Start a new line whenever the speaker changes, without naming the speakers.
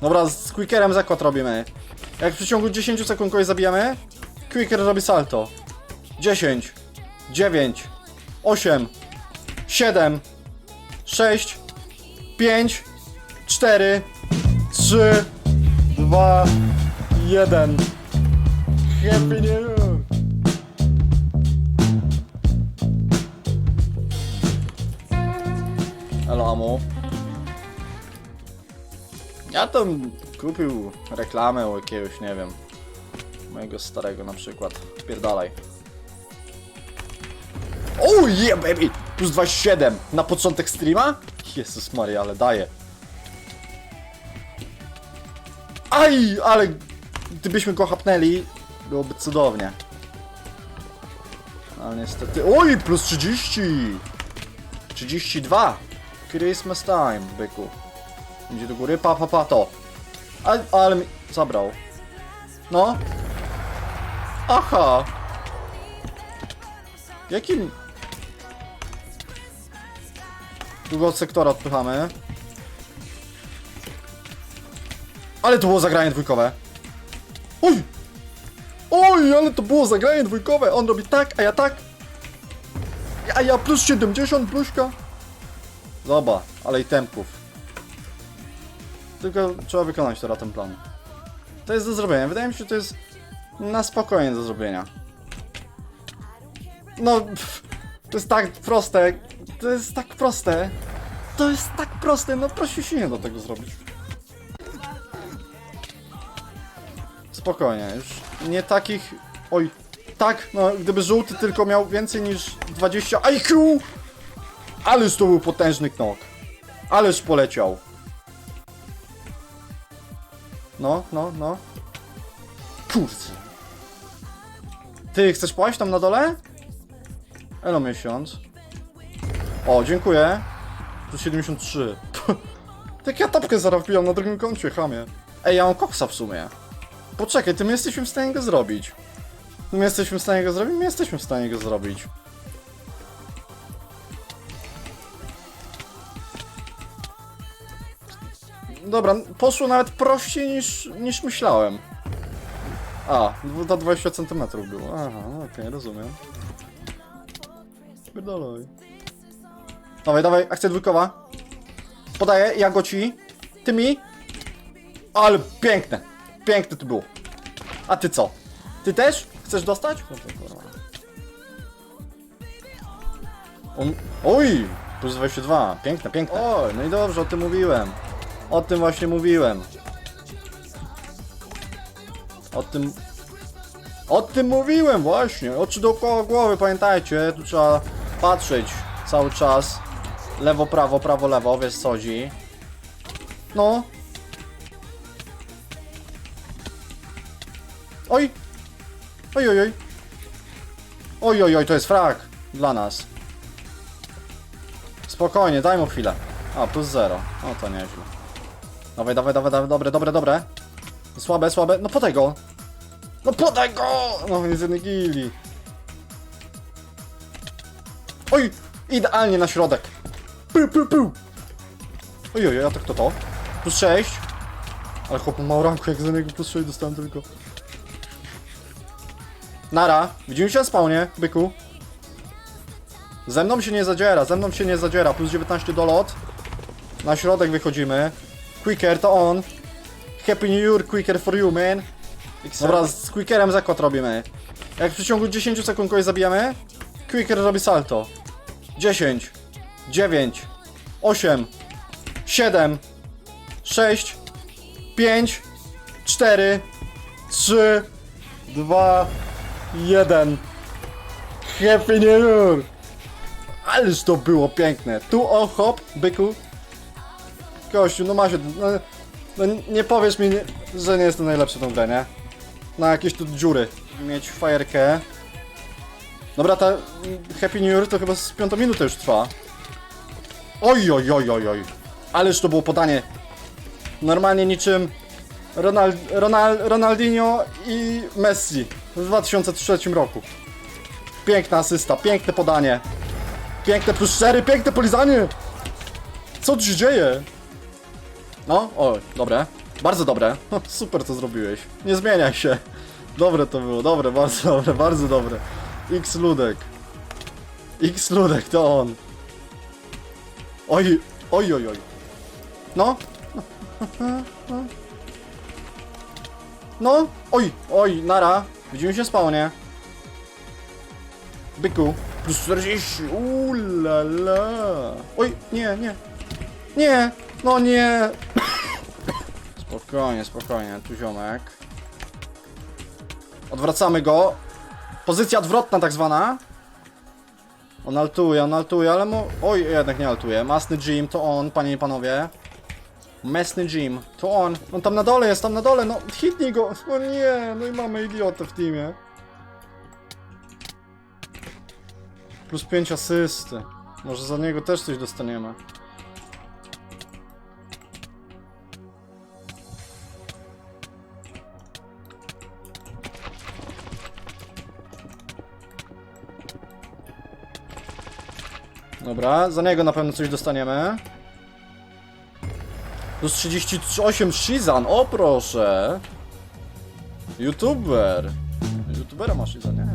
Dobra, z Quickerem zakład robimy. Jak w przeciągu 10 sekund kogoś zabijamy, Quicker robi salto. 10, 9, 8, 7, 6, 5, 4, 3, 2, 1. Happy New Year! Elo, amo. Ja tam kupił reklamę u jakiegoś, nie wiem, mojego starego na przykład. Spierdalaj. Oh yeah, baby! Plus 27 na początek streama? Jezus Maria, ale daje. Aj, ale gdybyśmy go hapnęli, byłoby cudownie. Ale niestety... Oj, plus 30! 32! Christmas time, byku. Idzie do góry, pa, pa, pa, to. Ale, ale mi zabrał. No. Aha. Jakim... Długo od sektora odpychamy. Ale to było zagranie dwójkowe. Oj! Oj, ale to było zagranie dwójkowe. On robi tak, a ja tak. A ja plus 70, pluszka. Zoba, ale i tempków. Tylko trzeba wykonać teraz ten plan. To jest do zrobienia. Wydaje mi się, że to jest na spokojnie do zrobienia. No, pff, to jest tak proste. To jest tak proste. To jest tak proste, no prosi się nie do tego zrobić. Spokojnie, już nie takich... Oj, tak, no gdyby żółty tylko miał więcej niż 20 IQ! Ależ to był potężny knok. Ależ poleciał. No, no, no. Kurczę. Ty, chcesz płaść tam na dole? Elo miesiąc. O, dziękuję. Tu 73. Tak ja tapkę na drugim koncie, chamie. Ej, ja mam koksa w sumie. Poczekaj, ty my jesteśmy w stanie go zrobić. My jesteśmy w stanie go zrobić? My jesteśmy w stanie go zrobić. Dobra, poszło nawet prościej niż, niż myślałem. A, to 20 cm było. Aha, no okej, rozumiem. Pierdolaj. Dawaj, dawaj, akcja dwójkowa. Podaję, ja go ci. Ty mi. Ale piękne. Piękne to było. A ty co? Ty też? Chcesz dostać? No to kurwa. On... Oj! Plus 22. Piękne, piękne. Oj, no i dobrze, o tym mówiłem. O tym właśnie mówiłem. O tym... O tym mówiłem właśnie. Oczy dookoła głowy, pamiętajcie. Tu trzeba patrzeć cały czas. Lewo, prawo, prawo, lewo, wiesz co chodzi. No. Oj! Oj, oj, oj. Oj, oj, oj, to jest frak. Dla nas. Spokojnie, daj mu chwilę. A, plus zero. O, to nieźle. Dawaj, dawaj, dawaj, dawaj, dobre, dobre, dobre. Słabe, słabe. No podaj go! No podaj go! No, jest jednej gili. Oj! Idealnie na środek. Pu, pu, pu. Oj, oj, a to kto to? Plus 6. Ale chłop ma mało ranku, jak za niego plus 6 dostałem tylko. Nara, widzimy się na spawnie, byku. Ze mną się nie zadziera, ze mną się nie zadziera. Plus 19 do lot. Na środek wychodzimy. Quicker to on. Happy New Year, quicker for you, man. Dobra, z Quickerem zakład robimy. Jak w przeciągu 10 sekund kogoś zabijamy, Quicker robi salto. 10, 9, 8, 7, 6, 5, 4, 3, 2, 1. Happy New Year! Ależ to było piękne. Tu o hop, byku. Kościół, no ma się. No, no nie powiesz mi, że nie jest to najlepsze tą grę, nie? Na jakieś tu dziury. Mieć fajerkę. Dobra, ta Happy New Year to chyba z piątą minutę już trwa. Oj, oj, oj, oj, oj. Ależ to było podanie. Normalnie niczym Ronald, Ronald, Ronaldinho i Messi w 2003 roku. Piękna asysta, piękne podanie. Piękne plus 4, piękne polizanie! Co tu się dzieje? No, o, dobre. Bardzo dobre. Super to zrobiłeś. Nie zmieniaj się. Dobre to było, dobre, bardzo dobre, bardzo dobre. X Ludek. X Ludek to on. Oj, oj, oj, oj. No. No, oj, oj, nara. Widzimy się spawnie. Byku. Plus 40. Ulala. Oj, nie, nie. Nie, no nie. Spokojnie, spokojnie, tu ziomek. Odwracamy go. Pozycja odwrotna tak zwana. On altuje, on altuje, ale mu... Oj, jednak nie altuje. Masny Jim, to on, panie i panowie. Mesny Jim, to on. On tam na dole jest, tam na dole, no hitnij go. O nie, no i mamy idiotę w teamie. Plus 5 asysty. Może za niego też coś dostaniemy. Dobra, za niego na pewno coś dostaniemy. Plus 38 Shizan, o proszę! YouTuber! YouTubera ma Shizan, nie?